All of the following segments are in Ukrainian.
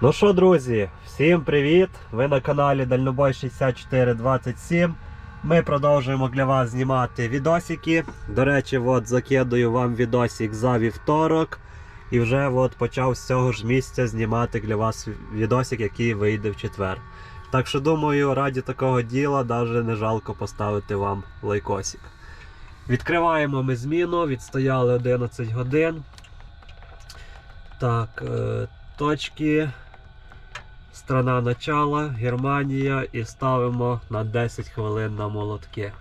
Ну що, друзі, всім привіт! Ви на каналі Дальнобой 6427. Ми продовжуємо для вас знімати відосики. До речі, от закидую вам відосик за вівторок. І вже от почав з цього ж місця знімати для вас відосик, який вийде в четвер. Так що думаю, раді такого діла навіть не жалко поставити вам лайкосик. Відкриваємо ми зміну, відстояли 11 годин. Так, е, точки. Страна начала, Германія і ставимо на 10 хвилин на молотки.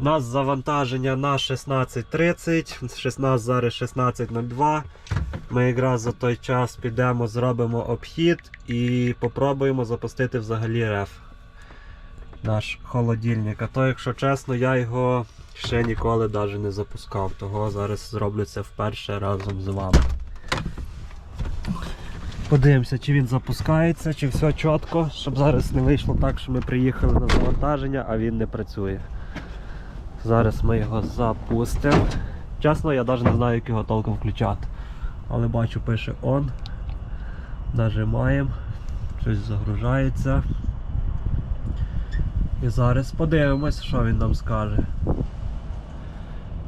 У нас завантаження на 16.30, 16 зараз 16.02. Ми якраз за той час підемо, зробимо обхід і попробуємо запустити взагалі реф. Наш холодильник. А то, якщо чесно, я його ще ніколи навіть не запускав. Того зараз зроблю це вперше разом з вами. Подивимося, чи він запускається, чи все чітко, щоб зараз не вийшло так, що ми приїхали на завантаження, а він не працює. Зараз ми його запустимо. Чесно, я навіть не знаю, як його толком включати. Але бачу, пише on. Нажимаємо, щось загружається. І зараз подивимось, що він нам скаже.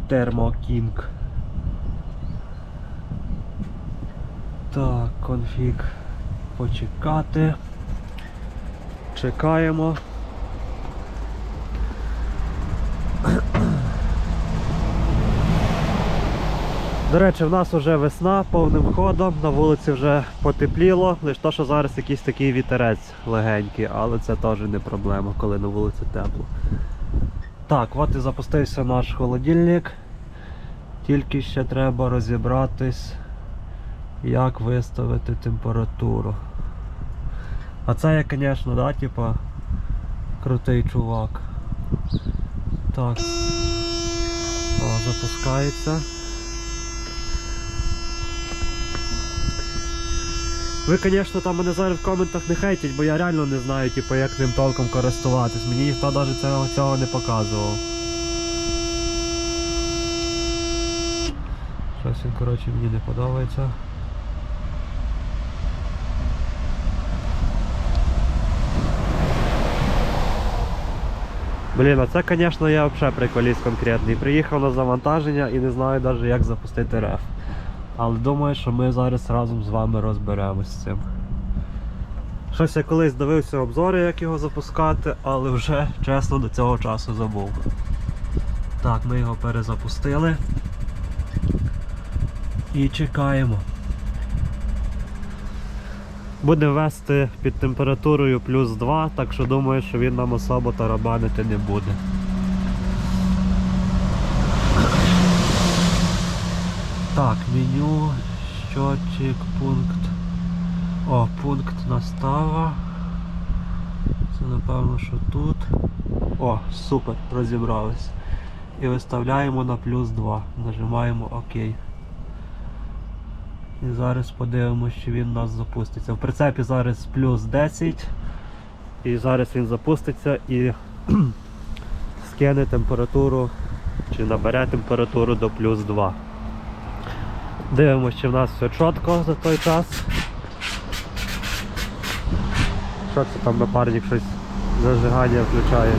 Thermo Так, конфіг почекати. Чекаємо. До речі, в нас вже весна повним ходом, на вулиці вже потепліло, лише то, що зараз якийсь такий вітерець легенький, але це теж не проблема, коли на вулиці тепло. Так, от і запустився наш холодильник. Тільки ще треба розібратись як виставити температуру. А це я, звісно, да, типа крутий чувак. Так. О, запускається. Ви, звісно, там мене зараз в коментах не хейтять, бо я реально не знаю, типу, як ним толком користуватись. Мені ніхто навіть цього, цього не показував. Щось він, коротше, мені не подобається. Блін, а це, звісно, я взагалі приколіст конкретний. Приїхав на завантаження і не знаю навіть як запустити реф. Але думаю, що ми зараз разом з вами розберемось з цим. Щось я колись дивився обзори, як його запускати, але вже чесно до цього часу забув. Так, ми його перезапустили. І чекаємо. Буде вести під температурою плюс 2, так що думаю, що він нам особо тарабанити не буде. Так, меню, щотчик, пункт. О, пункт настава. Це напевно, що тут. О, супер, розібрались. І виставляємо на плюс 2. Нажимаємо ОК. І зараз подивимося, чи він у нас запуститься. В прицепі зараз плюс 10. І зараз він запуститься і скине температуру чи набере температуру до плюс 2. Дивимося, чи в нас все чітко за той час. Що це там напарник щось зажигання включає?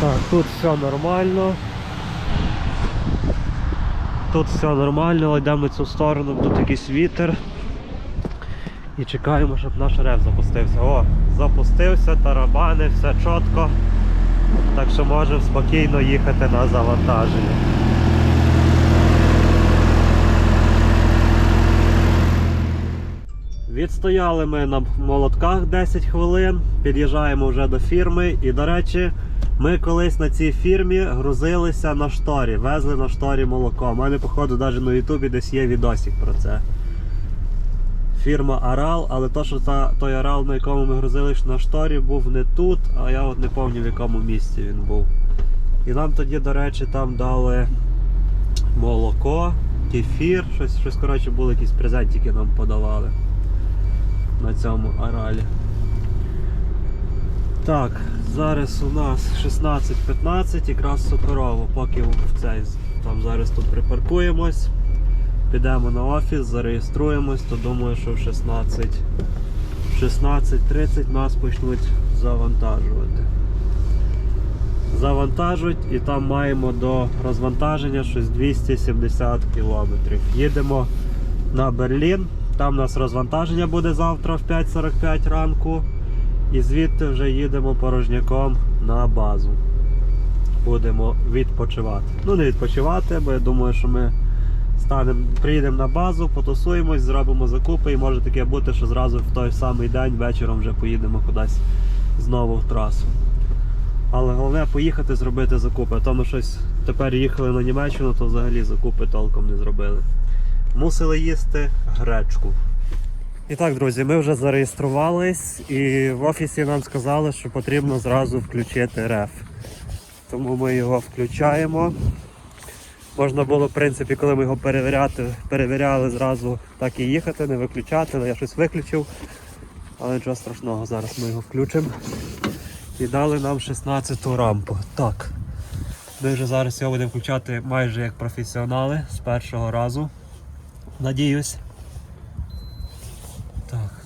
Так, тут все нормально. Тут все нормально, йдемо на цю сторону, тут якийсь вітер. І чекаємо, щоб наш рев запустився. О, запустився, тарабани, все чітко. Так що можемо спокійно їхати на завантаження. Відстояли ми на молотках 10 хвилин, під'їжджаємо вже до фірми і, до речі, ми колись на цій фірмі грузилися на шторі, везли на шторі молоко. У мене, походу, навіть на Ютубі десь є відосик про це. Фірма Арал, але то, що та, той Арал, на якому ми грузились на шторі, був не тут, а я от не пам'ятаю в якому місці він був. І нам тоді, до речі, там дали молоко, кефір, щось, щось коротше, були якісь презентики нам подавали на цьому аралі. Так, зараз у нас 16.15, якраз суперово, поки в цей там зараз тут припаркуємось. Підемо на офіс, зареєструємось, то думаю, що в 16 в 16.30 нас почнуть завантажувати. Завантажують і там маємо до розвантаження щось 270 кілометрів. Їдемо на Берлін. Там у нас розвантаження буде завтра в 5.45 ранку. І звідти вже їдемо порожняком на базу. Будемо відпочивати. Ну, не відпочивати, бо я думаю, що ми станемо, приїдемо на базу, потусуємось, зробимо закупи і може таке бути, що зразу в той самий день вечором вже поїдемо кудись знову в трасу. Але головне поїхати зробити закупи. А то ми щось тепер їхали на Німеччину, то взагалі закупи толком не зробили. Мусили їсти гречку. І так, друзі, ми вже зареєструвались і в офісі нам сказали, що потрібно зразу включити реф. Тому ми його включаємо. Можна було, в принципі, коли ми його перевіряти, перевіряли зразу так і їхати, не виключати, але я щось виключив. Але нічого страшного, зараз ми його включимо. І дали нам 16-ту рампу. Так. Ми вже зараз його будемо включати майже як професіонали з першого разу. Надіюсь.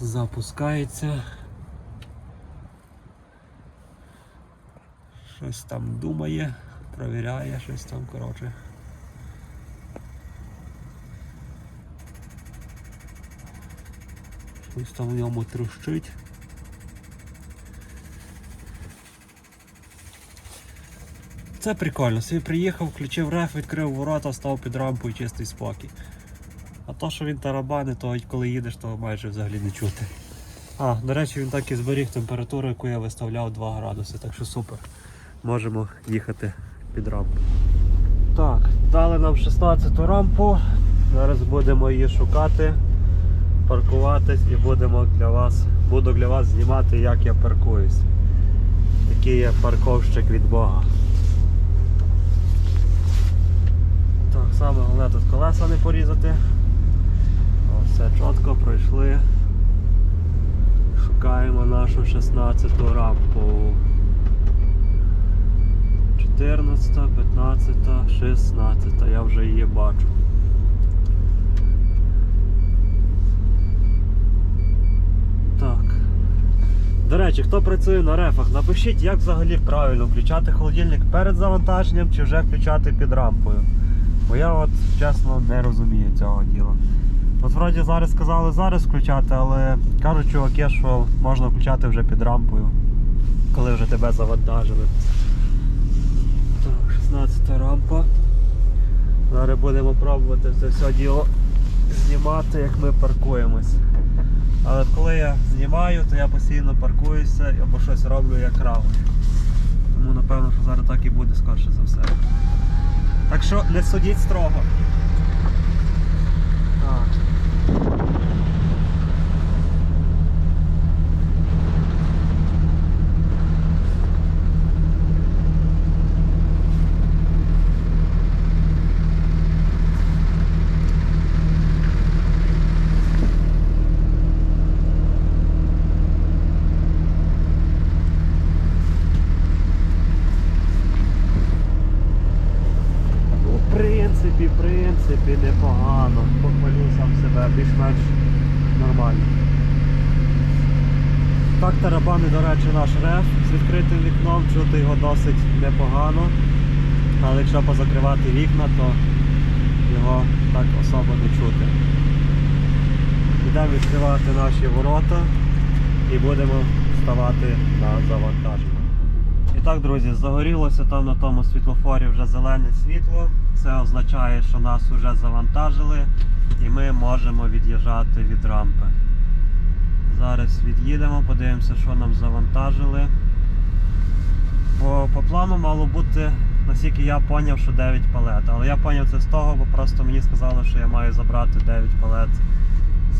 Запускається. Щось там думає, провіряє, щось там, коротше. Щось там в ньому трущить. Це прикольно. Собі приїхав, включив реф, відкрив ворота, став під рампу і чистий спокій. То, що він тарабани, то коли їдеш, то майже взагалі не чути. А, до речі, він так і зберіг температуру, яку я виставляв 2 градуси, так що супер. Можемо їхати під рампу. Так, дали нам 16-ту рампу. Зараз будемо її шукати, паркуватись і будемо для вас, буду для вас знімати, як я паркуюсь. Який я парковщик від Бога. Так, саме головне тут колеса не порізати. Все чітко пройшли. Шукаємо нашу 16 ту рампу. 14, 15, 16. Я вже її бачу. Так. До речі, хто працює на рефах, напишіть, як взагалі правильно включати холодильник перед завантаженням чи вже включати під рампою. Бо я от чесно не розумію цього діла. От вроді зараз сказали зараз включати, але кажуть чуваки, що можна включати вже під рампою, коли вже тебе завантажили. Так, 16 рампа. Зараз будемо пробувати це все діло знімати, як ми паркуємось. Але коли я знімаю, то я постійно паркуюся або щось роблю як раунд. Тому напевно, що зараз так і буде скорше за все. Так що не судіть строго. Так. Ну, в принципі, в принципі, непогано. Похвалю сам себе, більш-менш нормально. Так тарабани, до речі, наш реф з відкритим вікном, чути його досить непогано. Але якщо позакривати то його так особо не чути. Йдемо відкривати наші ворота і будемо вставати на завантаження. І так, друзі, загорілося там на тому світлофорі вже зелене світло. Це означає, що нас вже завантажили і ми можемо від'їжджати від рампи. Зараз від'їдемо, подивимося, що нам завантажили. Бо по плану мало бути, наскільки я зрозумів, що 9 палет. Але я зрозумів це з того, бо просто мені сказали, що я маю забрати 9 палет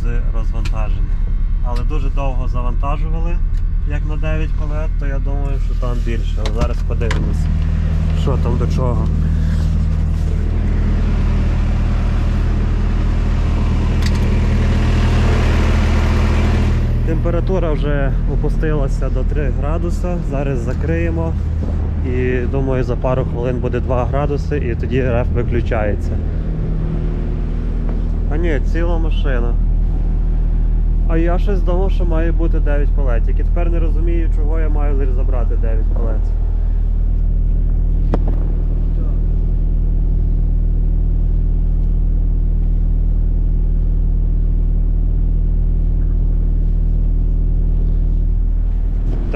з розвантаження. Але дуже довго завантажували, як на 9 палет, то я думаю, що там більше. Але зараз подивимось, що там до чого. Температура вже опустилася до 3 градуса. Зараз закриємо. І думаю, за пару хвилин буде 2 градуси і тоді реф виключається. А ні, ціла машина. А я щось думав, що має бути 9 палетів. І тепер не розумію, чого я маю забрати 9 палет.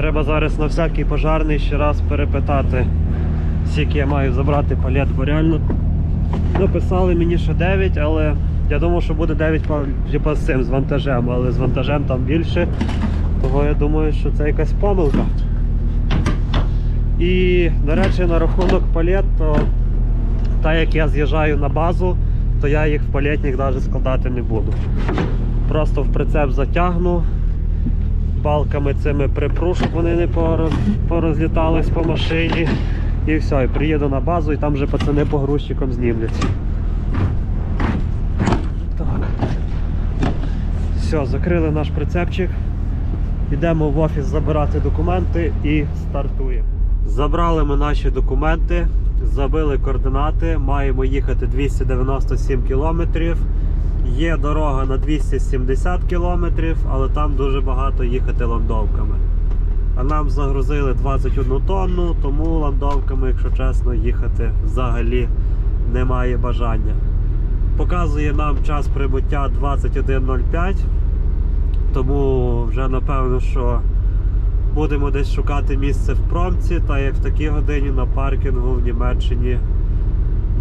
Треба зараз на всякий пожарний ще раз перепитати, скільки я маю забрати палет, бо реально написали мені ще 9, але я думав, що буде 9 пал- типу, з цим, з вантажем, але з вантажем там більше. Того я думаю, що це якась помилка. І, до речі, на рахунок палет, то так як я з'їжджаю на базу, то я їх в палетник навіть складати не буду. Просто в прицеп затягну, балками цими припрушу, щоб вони не пороз- порозлітались по машині. І все, і приїду на базу і там вже пацани по грузчикам знімлять. Так. Все, закрили наш прицепчик. Йдемо в офіс забирати документи і стартуємо. Забрали ми наші документи, забили координати, маємо їхати 297 кілометрів. Є дорога на 270 кілометрів, але там дуже багато їхати ландовками. А нам загрузили 21 тонну, тому ландовками, якщо чесно, їхати взагалі немає бажання. Показує нам час прибуття 21.05, тому вже напевно, що будемо десь шукати місце в промці, та як в такій годині на паркінгу в Німеччині,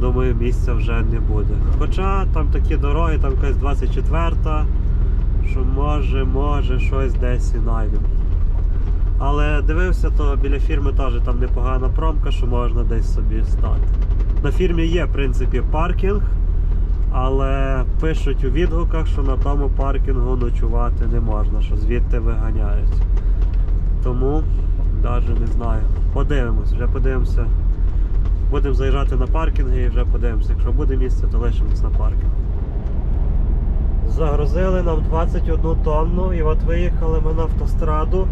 думаю, місця вже не буде. Хоча там такі дороги, там якась 24, що може, може щось десь і знайдемо. Але дивився, то біля фірми теж там непогана промка, що можна десь собі стати. На фірмі є, в принципі, паркінг, але пишуть у відгуках, що на тому паркінгу ночувати не можна, що звідти виганяють. Тому навіть не знаю. Подивимось, вже подивимося. Будемо заїжджати на паркінги і вже подивимося. Якщо буде місце, то лишимось на паркінгу. Загрузили нам 21 тонну і от виїхали ми на автостраду.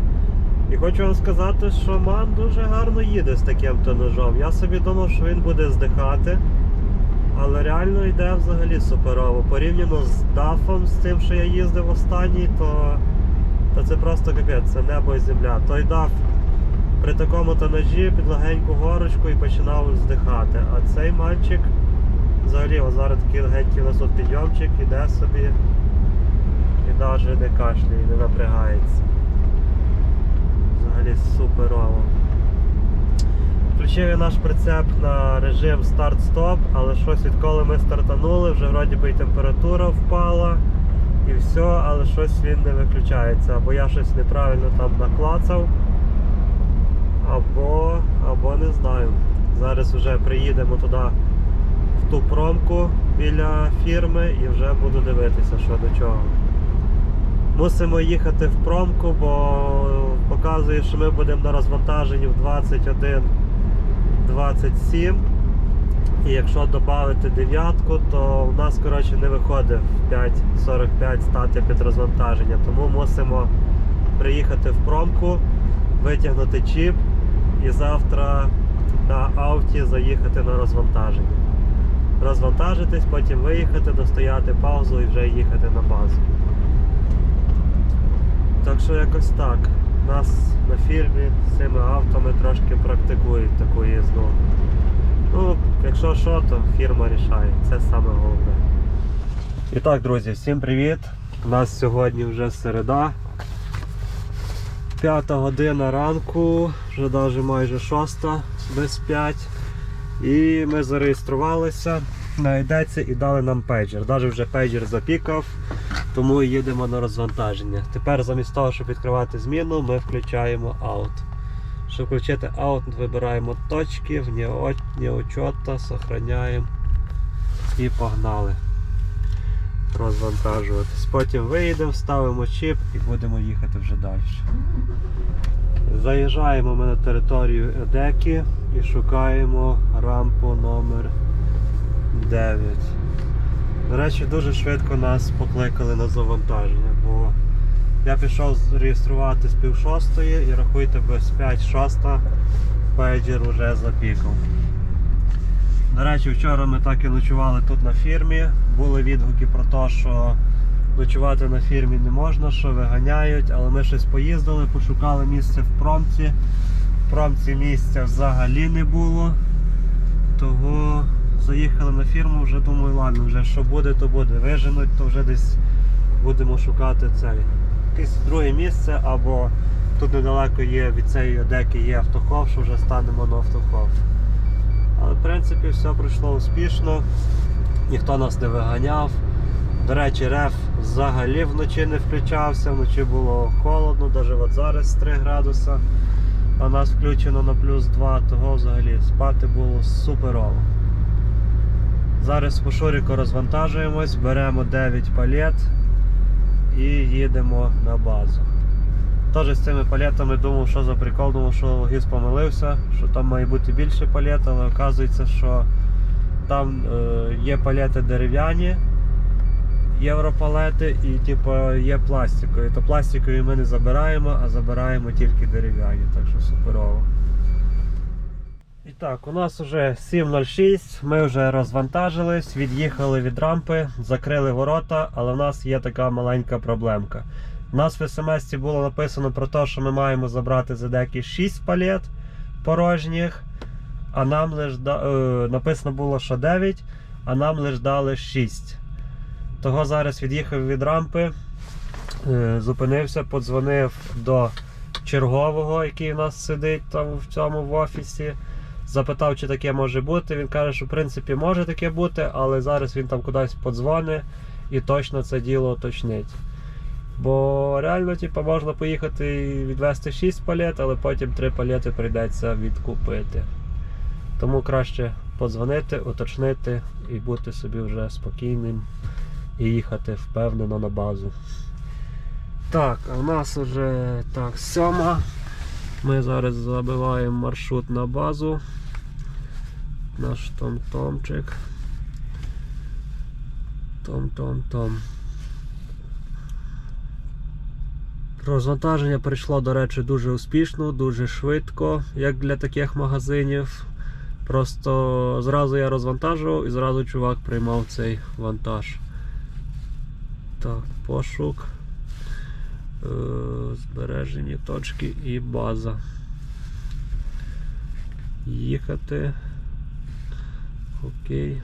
І хочу вам сказати, що ман дуже гарно їде з таким тонажом. Я собі думав, що він буде здихати. Але реально йде взагалі суперово. Порівняно з дафом, з тим, що я їздив останній, то, то це просто капець, це небо і земля. Той даф при такому тонажі під легеньку горочку і починав здихати. А цей мальчик взагалі зараз такий легенький у підйомчик, іде собі і навіть не кашляє, не напрягається. Взагалі суперово. Включив я наш прицеп на режим старт-стоп, але щось відколи ми стартанули, вже вроді би і температура впала і все, але щось він не виключається. Або я щось неправильно там наклацав, або, або не знаю. Зараз вже приїдемо туди в ту промку біля фірми і вже буду дивитися, що до чого. Мусимо їхати в промку, бо показує, що ми будемо на розвантаженні в 21 27. І якщо додати дев'ятку, то у нас коротше, не виходить в 5.45 стати під розвантаження. Тому мусимо приїхати в промку, витягнути чіп і завтра на авті заїхати на розвантаження. Розвантажитись, потім виїхати, достояти паузу і вже їхати на базу. Так що якось так. Нас на фірмі з цими автами трошки практикують таку їзду. Ну, якщо що, то фірма рішає. Це саме головне. І так, друзі, всім привіт! У нас сьогодні вже середа. П'ята година ранку, вже навіть майже шоста, без 5. І ми зареєструвалися на йдеться і дали нам пейджер. Навіть вже пейджер запікав, тому їдемо на розвантаження. Тепер замість того, щоб відкривати зміну, ми включаємо аут. Щоб включити аут, вибираємо точки, учета, сохраняємо і погнали розвантажуватись. Потім виїдемо, ставимо чіп і будемо їхати вже далі. Заїжджаємо ми на територію Едеки і шукаємо рампу номер 9. До речі, дуже швидко нас покликали на завантаження, бо я пішов реєструвати з пів шостої і рахуйте без 5 шоста пейджер вже запікав. До речі, вчора ми так і ночували тут на фірмі. Були відгуки про те, що ночувати на фірмі не можна, що виганяють, але ми щось поїздили, пошукали місце в промці. В промці місця взагалі не було. Того заїхали на фірму, вже думаю, ладно, вже що буде, то буде. Виженуть, то вже десь будемо шукати цей. Якесь друге місце, або тут недалеко є від цієї одеки є автохов, що вже станемо на автохов. Але в принципі все пройшло успішно, ніхто нас не виганяв. До речі, реф взагалі вночі не включався, вночі було холодно, навіть от зараз 3 градуса, а нас включено на плюс 2, того взагалі спати було суперово. Зараз по шуріку розвантажуємось, беремо 9 палет і їдемо на базу. Теж з цими палетами думав, що за прикол, думав, що логіст помилився, що там має бути більше палет, але оказується, що там е, є палети дерев'яні, європалети і типу, є пластикові. То пластикові ми не забираємо, а забираємо тільки дерев'яні, так що суперово. І так, у нас вже 7.06, ми вже розвантажились, від'їхали від рампи, закрили ворота, але в нас є така маленька проблемка. У нас в смс було написано про те, що ми маємо забрати за деякі 6 палет порожніх, а нам лиш да... е, написано було, що 9, а нам лише дали 6. Того зараз від'їхав від рампи, е, зупинився, подзвонив до чергового, який у нас сидить там в цьому в офісі. Запитав, чи таке може бути. Він каже, що в принципі може таке бути, але зараз він там кудись подзвонить і точно це діло уточнить. Бо реально, типу, можна поїхати і відвести 6 палет, але потім 3 палети прийдеться відкупити. Тому краще подзвонити, уточнити і бути собі вже спокійним і їхати впевнено на базу. Так, а в нас вже так, сьома. Ми зараз забиваємо маршрут на базу. Наш том-томчик. Том-том-том. Розвантаження прийшло, до речі, дуже успішно, дуже швидко, як для таких магазинів. Просто зразу я розвантажував і зразу чувак приймав цей вантаж. Так, пошук. Е, Збережені точки і база. Їхати. Окей.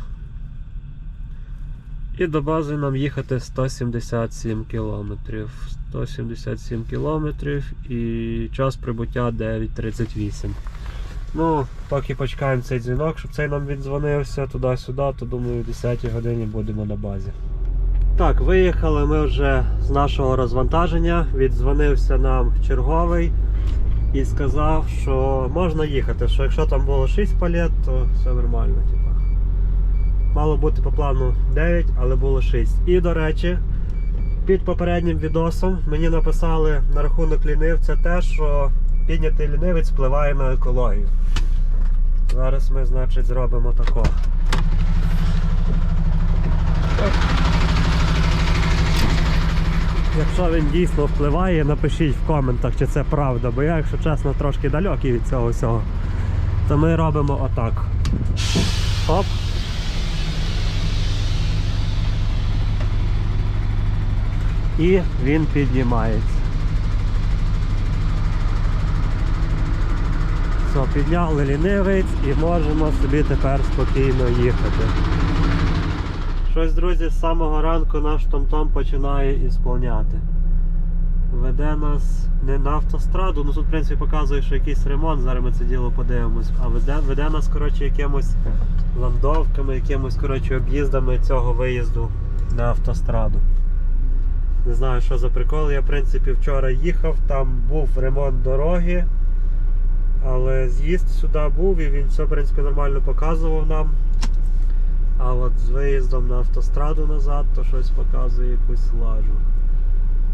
І до бази нам їхати 177 кілометрів. 177 кілометрів і час прибуття 9.38. Ну, поки почекаємо цей дзвінок, щоб цей нам віддзвонився туди-сюди, то думаю, о 10 годині будемо на базі. Так, виїхали ми вже з нашого розвантаження. Віддзвонився нам черговий і сказав, що можна їхати. Що якщо там було 6 палет, то все нормально. Типа. Мало бути по плану 9, але було 6. І до речі, під попереднім відосом мені написали на рахунок лінивця те, що піднятий лінивець впливає на екологію. Зараз ми, значить, зробимо такого. Якщо він дійсно впливає, напишіть в коментах, чи це правда, бо я, якщо чесно, трошки далекий від цього всього. То ми робимо отак. Оп. І він піднімається. Все, підняли лінивець і можемо собі тепер спокійно їхати. Щось, друзі, з самого ранку наш Том-Том починає ісполняти. Веде нас не на автостраду, ну тут в принципі показує, що якийсь ремонт, зараз ми це діло подивимось, а веде, веде нас коротше, якимось ландовками, якимось коротше, об'їздами цього виїзду на автостраду. Не знаю, що за прикол. Я в принципі вчора їхав, там був ремонт дороги, але з'їзд сюди був і він все в принципі нормально показував нам. А от з виїздом на автостраду назад, то щось показує якусь лажу.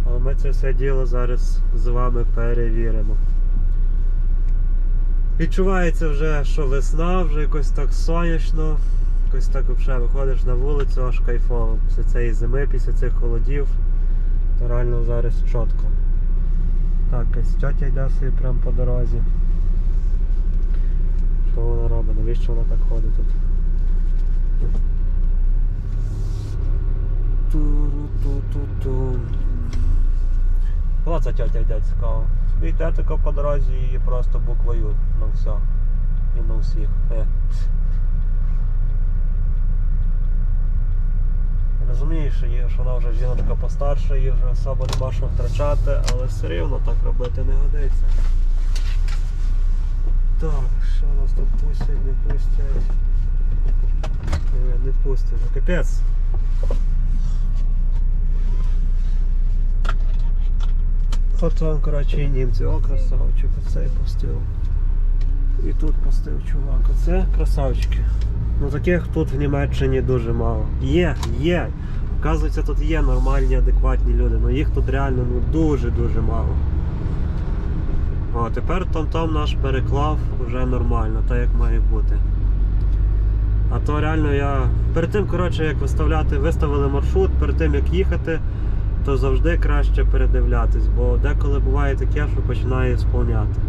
Але ми це все діло зараз з вами перевіримо. Відчувається вже, що весна, вже якось так сонячно, якось так взагалі виходиш на вулицю, аж кайфово. Після цієї зими, після цих холодів, то реально зараз чітко. Так, якась тьотя йде собі прямо по дорозі. Що вона робить? Навіщо вона так ходить тут? Туру-ту-ту-ту. Оце тьотя йде цікаво. Собі йде тако по дорозі і просто буквою на все. І на всіх. Е. Розумію, що є, що вона вже жіночка постарша, їй вже особо нема що втрачати, але все рівно так робити не годиться. Так, що нас тут пустять, не пустять. Ні, не пустять. Ну, Капець. От вам, коротше, і німці. О, красавчик, оцей пустив. І тут пустив чувак. Оце красавчики. Ну таких тут в Німеччині дуже мало. Є, є. Оказується, тут є нормальні, адекватні люди, але їх тут реально ну, дуже-дуже мало. О, тепер Том-Том наш переклав вже нормально, так як має бути. А то реально я. Перед тим, коротше, як виставляти, виставили маршрут, перед тим як їхати, то завжди краще передивлятись, бо деколи буває таке, що починає сповняти.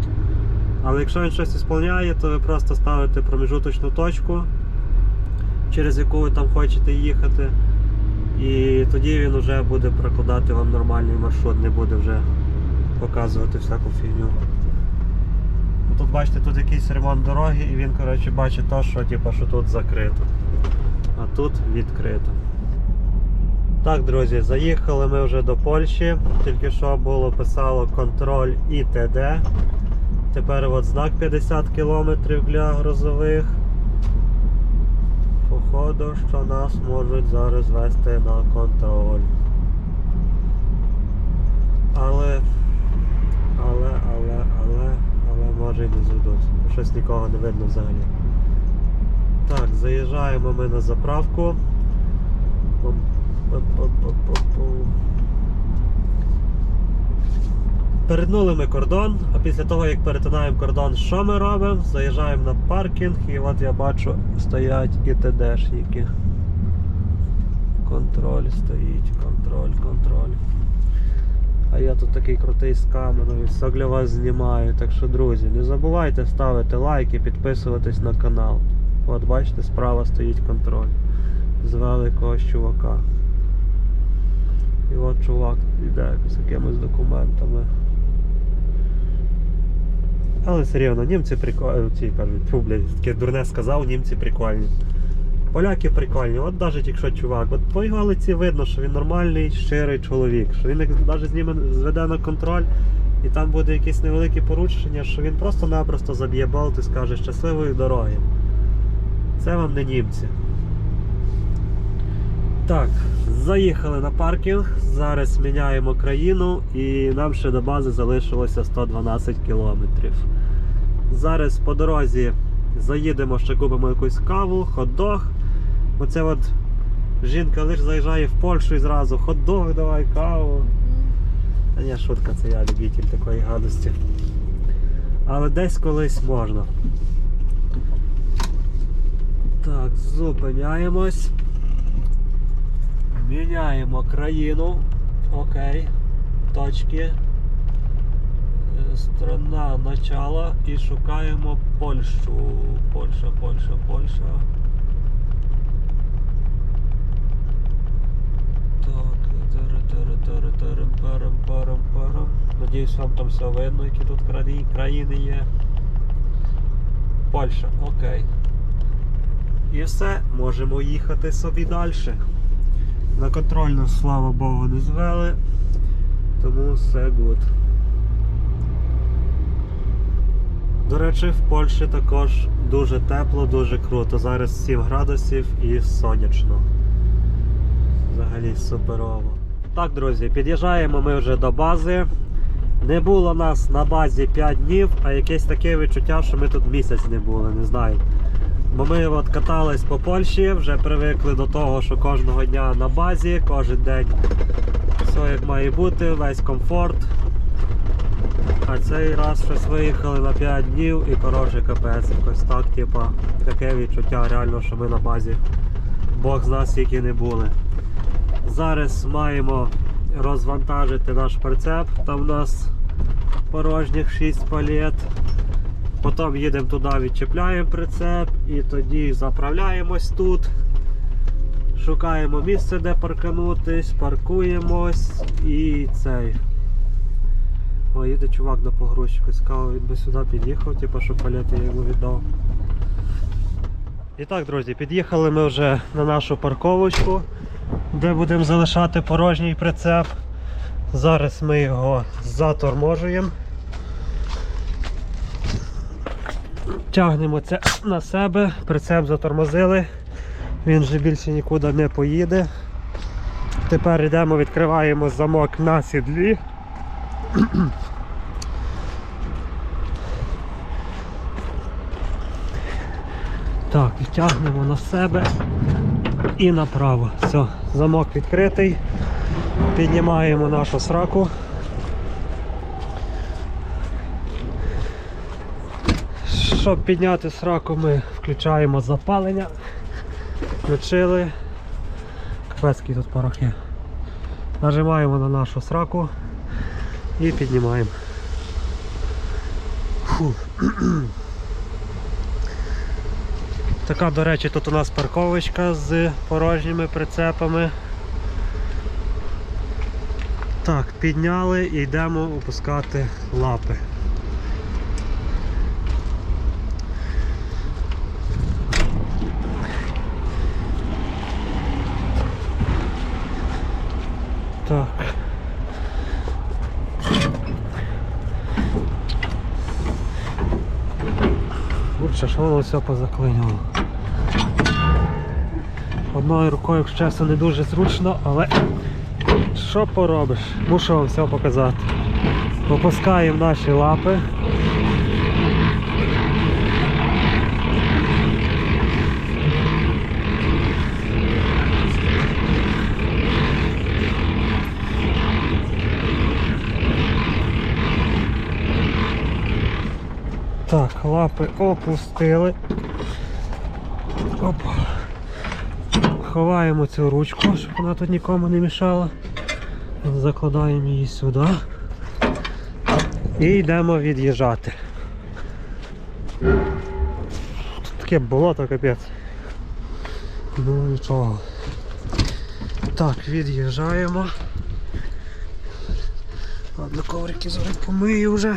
Але якщо він щось ісполняє, то ви просто ставите проміжуточну точку, через яку ви там хочете їхати. І тоді він вже буде прокладати вам нормальний маршрут, не буде вже показувати всяку фігню. Ну, Тут бачите, тут якийсь ремонт дороги і він коротше, бачить то, що, типу, що тут закрито. А тут відкрито. Так, друзі, заїхали ми вже до Польщі. Тільки що було писало контроль ІТД. Тепер от знак 50 км для грозових. Походу, що нас можуть зараз вести на контроль. Але, але, але, але, але може і не зведуть. Щось нікого не видно взагалі. Так, заїжджаємо ми на заправку. Пум, пу-пу-пу-пу-пу. Перетнули ми кордон, а після того як перетинаємо кордон, що ми робимо? Заїжджаємо на паркінг і от я бачу стоять і ТДшники. Контроль стоїть, контроль, контроль. А я тут такий крутий з камерою, все для вас знімаю. Так що, друзі, не забувайте ставити лайки, підписуватись на канал. От бачите, справа стоїть контроль. Звели якогось чувака. І от чувак іде з якимись документами. Але все рівно, німці прикольні. Ці кажуть, фу, блядь, таке дурне сказав, німці прикольні. Поляки прикольні, от навіть якщо чувак, от по його лиці видно, що він нормальний, щирий чоловік, що він навіть зніме зведе на контроль і там буде якесь невелике порушення, що він просто-напросто заб'є болт і скаже щасливої дороги. Це вам не німці. Так, заїхали на паркінг, зараз міняємо країну і нам ще до бази залишилося 112 кілометрів. Зараз по дорозі заїдемо, ще купимо якусь каву, хот-дог. Оце от жінка лише заїжджає в Польщу і зразу хот-дог, давай каву. Та ні, шутка, це я любитель такої гадості. Але десь колись можна. Так, зупиняємось. Міняємо країну. Окей. Точки. Е, Страна начала і шукаємо Польщу. Польща, Польща, Польща. Надіюсь, вам там все видно, які тут країни є. Польща, окей. І все, можемо їхати собі далі. На контрольну, слава Богу, не звели, тому все гуд. До речі, в Польщі також дуже тепло, дуже круто. Зараз 7 градусів і сонячно. Взагалі суперово. Так, друзі, під'їжджаємо ми вже до бази. Не було нас на базі 5 днів, а якесь таке відчуття, що ми тут місяць не були, не знаю. Бо ми от катались по Польщі, вже привикли до того, що кожного дня на базі, кожен день все як має бути, весь комфорт. А цей раз щось виїхали на 5 днів і коротше капець, якось так, типа, таке відчуття реально, що ми на базі. Бог з нас які не були. Зараз маємо розвантажити наш прицеп. Там у нас порожніх 6 палет. Потім їдемо туди, відчіпляємо прицеп і тоді заправляємось тут. Шукаємо місце, де парканутись, паркуємось і цей. О, їде чувак на погрузчику. Цікаво, він би сюди під'їхав, типу, щоб палети я йому віддав. І так, друзі, під'їхали ми вже на нашу парковочку, де будемо залишати порожній прицеп. Зараз ми його заторможуємо. Тягнемо це на себе, прицеп затормозили, він вже більше нікуди не поїде. Тепер йдемо, відкриваємо замок на сідлі. Так, тягнемо на себе і направо. Все, замок відкритий. Піднімаємо нашу сраку. Щоб підняти сраку, ми включаємо запалення. Включили. Капецький тут порох є. Нажимаємо на нашу сраку і піднімаємо. Фу. Така, до речі, тут у нас парковочка з порожніми прицепами. Так, підняли і йдемо опускати лапи. Так. Лучше що воно все позаклинювало. Одною рукою, якщо чесно, не дуже зручно, але що поробиш? Мушу вам все показати. Попускаємо наші лапи. Так, лапи опустили. Опа. Ховаємо цю ручку, щоб вона тут нікому не мішала. Закладаємо її сюди. І йдемо від'їжджати. Тут таке болото капець. Ну нічого. Так, від'їжджаємо. Ладно, коврики зараз помию вже.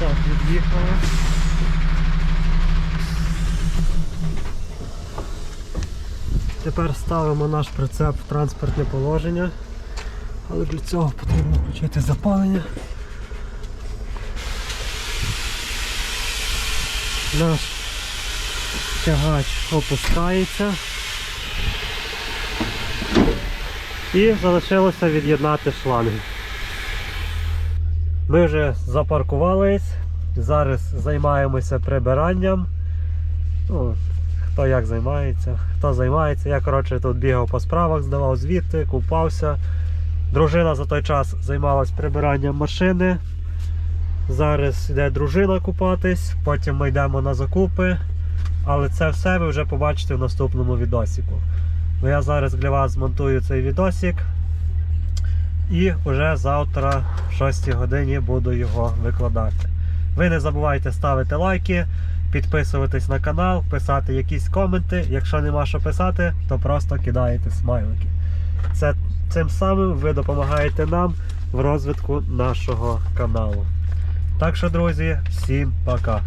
Так, від'їхали. Тепер ставимо наш прицеп в транспортне положення, але для цього потрібно включити запалення. Наш тягач опускається. І залишилося від'єднати шланги. Ми вже запаркувались, зараз займаємося прибиранням. Хто як займається, хто займається. Я коротше тут бігав по справах, здавав звіти, купався. Дружина за той час займалась прибиранням машини. Зараз йде дружина купатись, потім ми йдемо на закупи. Але це все ви вже побачите в наступному відосіку. Ну, я зараз для вас змонтую цей відосик. І вже завтра в 6 годині буду його викладати. Ви не забувайте ставити лайки, підписуватись на канал, писати якісь коменти. Якщо нема що писати, то просто кидаєте смайлики. Це, цим самим ви допомагаєте нам в розвитку нашого каналу. Так що, друзі, всім пока!